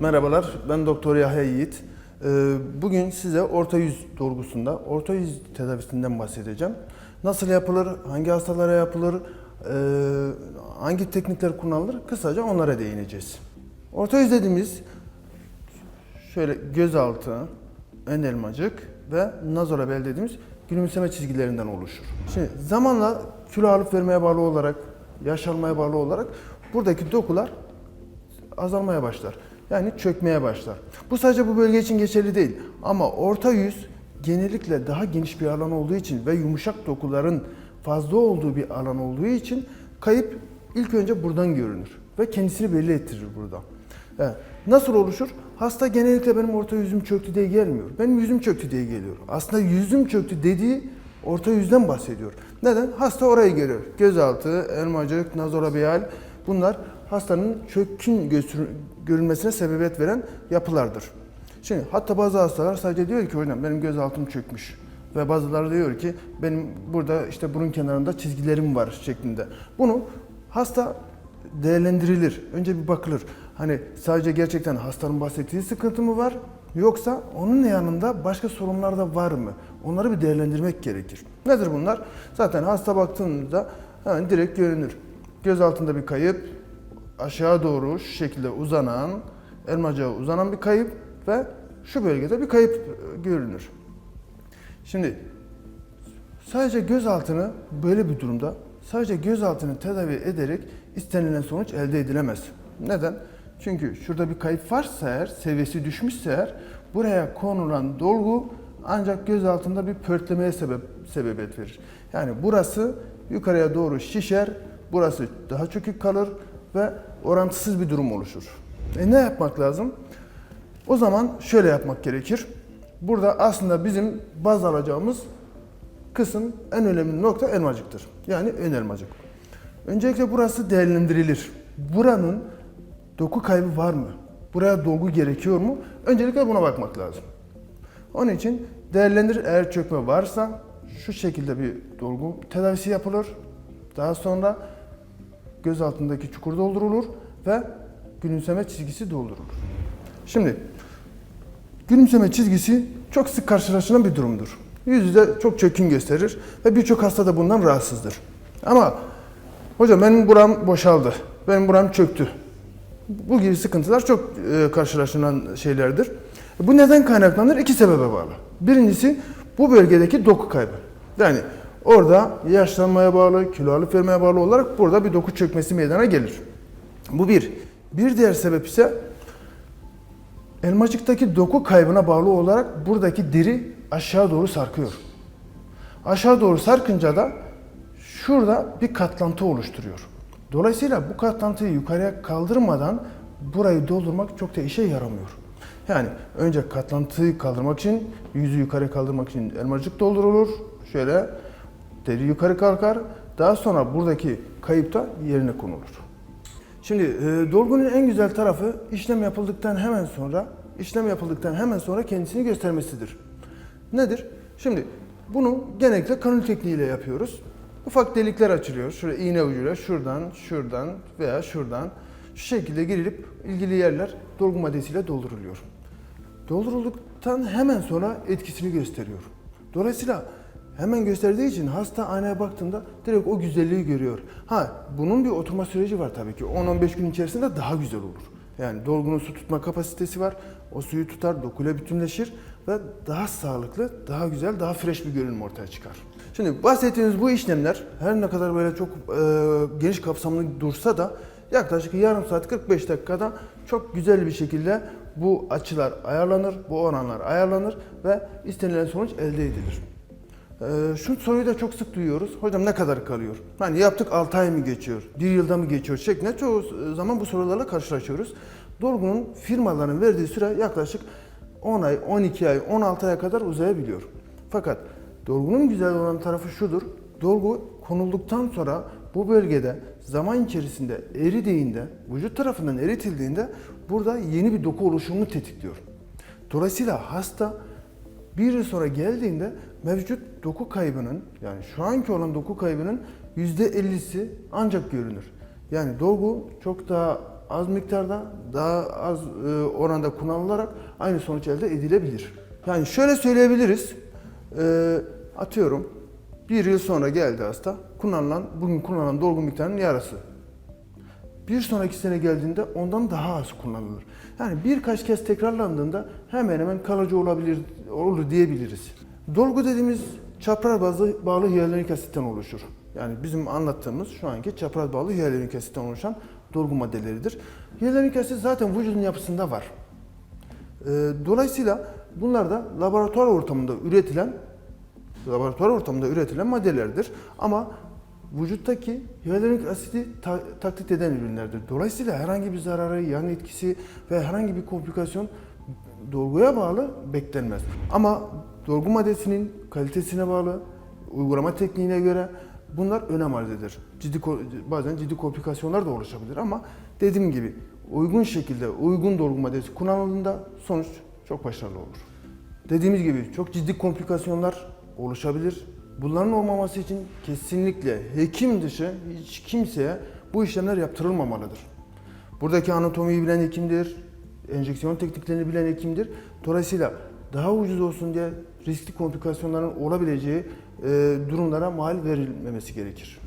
Merhabalar, ben Doktor Yahya Yiğit. Ee, Bugün size orta yüz dolgusunda, orta yüz tedavisinden bahsedeceğim. Nasıl yapılır, hangi hastalara yapılır, ee, hangi teknikler kullanılır, kısaca onlara değineceğiz. Orta yüz dediğimiz şöyle gözaltı, ön elmacık ve nazolabel dediğimiz gülümseme çizgilerinden oluşur. Şimdi zamanla kilo alıp vermeye bağlı olarak, yaş almaya bağlı olarak buradaki dokular azalmaya başlar. Yani çökmeye başlar. Bu sadece bu bölge için geçerli değil. Ama orta yüz genellikle daha geniş bir alan olduğu için ve yumuşak dokuların fazla olduğu bir alan olduğu için kayıp ilk önce buradan görünür ve kendisini belli ettirir burada. Evet. Nasıl oluşur? Hasta genellikle benim orta yüzüm çöktü diye gelmiyor. Benim yüzüm çöktü diye geliyor. Aslında yüzüm çöktü dediği orta yüzden bahsediyor. Neden? Hasta orayı görüyor. Gözaltı, elmacık, nazolabial bunlar hastanın çökün göster- görülmesine sebebiyet veren yapılardır. Şimdi hatta bazı hastalar sadece diyor ki hocam benim gözaltım çökmüş. Ve bazıları diyor ki benim burada işte burun kenarında çizgilerim var şeklinde. Bunu hasta değerlendirilir. Önce bir bakılır. Hani sadece gerçekten hastanın bahsettiği sıkıntı mı var? Yoksa onun yanında başka sorunlar da var mı? Onları bir değerlendirmek gerekir. Nedir bunlar? Zaten hasta baktığında hemen direkt görünür. Göz altında bir kayıp, aşağı doğru şu şekilde uzanan, elmacağı uzanan bir kayıp ve şu bölgede bir kayıp e, görünür. Şimdi sadece göz altını böyle bir durumda sadece göz altını tedavi ederek istenilen sonuç elde edilemez. Neden? Çünkü şurada bir kayıp varsa eğer, seviyesi düşmüşse eğer buraya konulan dolgu ancak göz altında bir pörtlemeye sebep sebebiyet verir. Yani burası yukarıya doğru şişer, burası daha çökük kalır ve orantısız bir durum oluşur. E ne yapmak lazım? O zaman şöyle yapmak gerekir. Burada aslında bizim baz alacağımız kısım en önemli nokta elmacıktır. Yani ön elmacık. Öncelikle burası değerlendirilir. Buranın doku kaybı var mı? Buraya dolgu gerekiyor mu? Öncelikle buna bakmak lazım. Onun için değerlendir eğer çökme varsa şu şekilde bir dolgu tedavisi yapılır. Daha sonra göz altındaki çukur doldurulur ve gülümseme çizgisi doldurulur. Şimdi gülümseme çizgisi çok sık karşılaşılan bir durumdur. Yüzde çok çökün gösterir ve birçok hasta da bundan rahatsızdır. Ama hocam benim buram boşaldı, benim buram çöktü. Bu gibi sıkıntılar çok e, karşılaşılan şeylerdir. Bu neden kaynaklanır? İki sebebe bağlı. Birincisi bu bölgedeki doku kaybı. Yani orada yaşlanmaya bağlı, kilo alıp vermeye bağlı olarak burada bir doku çökmesi meydana gelir. Bu bir. Bir diğer sebep ise elmacıktaki doku kaybına bağlı olarak buradaki deri aşağı doğru sarkıyor. Aşağı doğru sarkınca da şurada bir katlantı oluşturuyor. Dolayısıyla bu katlantıyı yukarıya kaldırmadan burayı doldurmak çok da işe yaramıyor. Yani önce katlantıyı kaldırmak için, yüzü yukarı kaldırmak için elmacık doldurulur. Şöyle deri yukarı kalkar. Daha sonra buradaki kayıp da yerine konulur. Şimdi e, dolgunun en güzel tarafı işlem yapıldıktan hemen sonra işlem yapıldıktan hemen sonra kendisini göstermesidir. Nedir? Şimdi bunu genellikle kanül tekniğiyle yapıyoruz. Ufak delikler açılıyor. Şöyle iğne ucuyla şuradan, şuradan veya şuradan şu şekilde girilip ilgili yerler dolgu maddesiyle dolduruluyor. Doldurulduktan hemen sonra etkisini gösteriyor. Dolayısıyla hemen gösterdiği için hasta aynaya baktığında direkt o güzelliği görüyor. Ha bunun bir oturma süreci var tabii ki. 10-15 gün içerisinde daha güzel olur. Yani dolgunun su tutma kapasitesi var. O suyu tutar, dokuyla bütünleşir ve daha sağlıklı, daha güzel, daha fresh bir görünüm ortaya çıkar. Şimdi bahsettiğimiz bu işlemler her ne kadar böyle çok e, geniş kapsamlı dursa da yaklaşık yarım saat 45 dakikada çok güzel bir şekilde bu açılar ayarlanır, bu oranlar ayarlanır ve istenilen sonuç elde edilir. Ee, şu soruyu da çok sık duyuyoruz. Hocam ne kadar kalıyor? Hani yaptık 6 ay mı geçiyor? 1 yılda mı geçiyor? Şeklinde çoğu zaman bu sorularla karşılaşıyoruz. Dolgunun firmaların verdiği süre yaklaşık 10 ay, 12 ay, 16 aya kadar uzayabiliyor. Fakat dolgunun güzel olan tarafı şudur. Dolgu konulduktan sonra bu bölgede zaman içerisinde eridiğinde, vücut tarafından eritildiğinde burada yeni bir doku oluşumunu tetikliyor. Dolayısıyla hasta bir yıl sonra geldiğinde mevcut doku kaybının yani şu anki olan doku kaybının %50'si ancak görünür. Yani dolgu çok daha az miktarda, daha az e, oranda kullanılarak aynı sonuç elde edilebilir. Yani şöyle söyleyebiliriz. E, atıyorum bir yıl sonra geldi hasta. Kullanılan, bugün kullanılan dolgu miktarının yarısı. Bir sonraki sene geldiğinde ondan daha az kullanılır. Yani birkaç kez tekrarlandığında hemen hemen kalıcı olabilir olur diyebiliriz. Dolgu dediğimiz çapraz bazlı bağlı hyaluronik asitten oluşur. Yani bizim anlattığımız şu anki çapraz bağlı hyaluronik asitten oluşan dolgu maddeleridir. Hyaluronik asit zaten vücudun yapısında var. Ee, Dolayısıyla bunlar da laboratuvar ortamında üretilen laboratuvar ortamında üretilen maddelerdir. Ama vücuttaki hyaluronik asidi ta- taklit eden ürünlerdir. Dolayısıyla herhangi bir zararı, yan etkisi ve herhangi bir komplikasyon dolguya bağlı beklenmez. Ama dolgu maddesinin kalitesine bağlı, uygulama tekniğine göre bunlar önem arz eder. Ciddi bazen ciddi komplikasyonlar da oluşabilir ama dediğim gibi uygun şekilde uygun dolgu maddesi kullanıldığında sonuç çok başarılı olur. Dediğimiz gibi çok ciddi komplikasyonlar oluşabilir. Bunların olmaması için kesinlikle hekim dışı hiç kimseye bu işlemler yaptırılmamalıdır. Buradaki anatomiyi bilen hekimdir, enjeksiyon tekniklerini bilen hekimdir. Dolayısıyla daha ucuz olsun diye riskli komplikasyonların olabileceği e, durumlara mal verilmemesi gerekir.